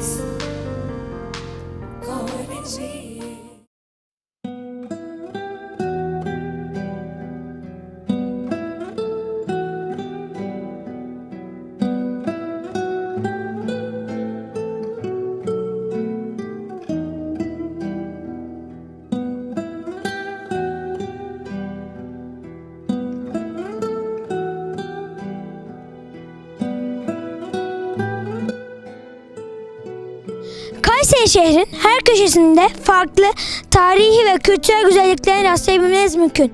peace. Go in peace. Kayseri şehrin her köşesinde farklı tarihi ve kültürel güzelliklerine rastlayabilmeniz mümkün.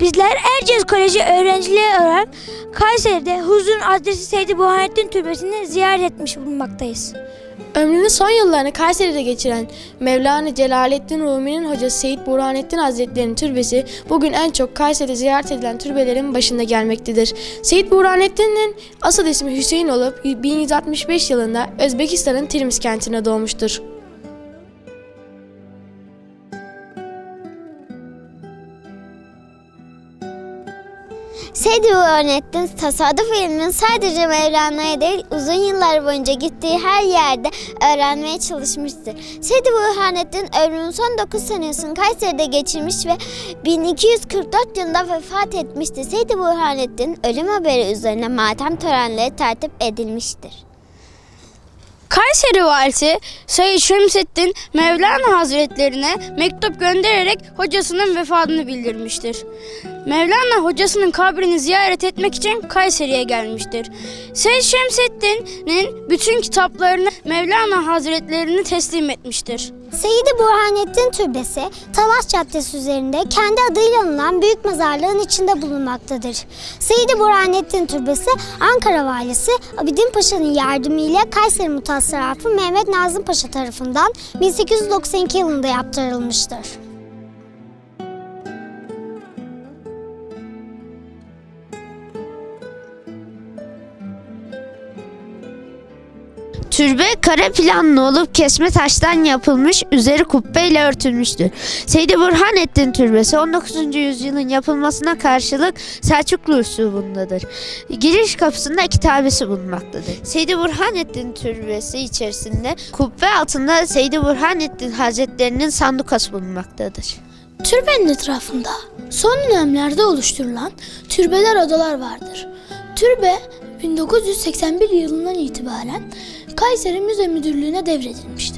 Bizler Erciyes Koleji öğrencileri olarak Kayseri'de Huzur'un adresi Seydi Burhanettin Türbesi'ni ziyaret etmiş bulunmaktayız. Ömrünün son yıllarını Kayseri'de geçiren Mevlana Celaleddin Rumi'nin hocası Seyit Burhanettin Hazretleri'nin türbesi bugün en çok Kayseri'de ziyaret edilen türbelerin başında gelmektedir. Seyit Burhanettin'in asıl ismi Hüseyin olup 1165 yılında Özbekistan'ın Tirmiz kentine doğmuştur. Seydi Burhanettin tasavvuf ilminin sadece Mevlana'ya değil uzun yıllar boyunca gittiği her yerde öğrenmeye çalışmıştır. Seydi Burhanettin ömrünün son 9 senesini Kayseri'de geçirmiş ve 1244 yılında vefat etmiştir. Seydi Burhanettin ölüm haberi üzerine matem törenleri tertip edilmiştir. Kayseri valisi Sayın Şemsettin Mevlana Hazretlerine mektup göndererek hocasının vefatını bildirmiştir. Mevlana hocasının kabrini ziyaret etmek için Kayseri'ye gelmiştir. Seyyid Şemsettin'in bütün kitaplarını Mevlana Hazretlerine teslim etmiştir. Seydi Burhanettin Türbesi, Talas Caddesi üzerinde kendi adıyla anılan büyük mezarlığın içinde bulunmaktadır. Seydi Burhanettin Türbesi, Ankara Valisi Abidin Paşa'nın yardımıyla Kayseri Mutasarrafı Mehmet Nazım Paşa tarafından 1892 yılında yaptırılmıştır. Türbe kare planlı olup kesme taştan yapılmış, üzeri kubbeyle örtülmüştür. Seydi Burhanettin Türbesi 19. yüzyılın yapılmasına karşılık Selçuklu üslubundadır. Giriş kapısında kitabesi bulunmaktadır. Seydi Burhanettin Türbesi içerisinde kubbe altında Seydi Burhanettin Hazretlerinin sandukası bulunmaktadır. Türbenin etrafında son dönemlerde oluşturulan türbeler odalar vardır. Türbe 1981 yılından itibaren Kayseri Müze Müdürlüğü'ne devredilmiştir.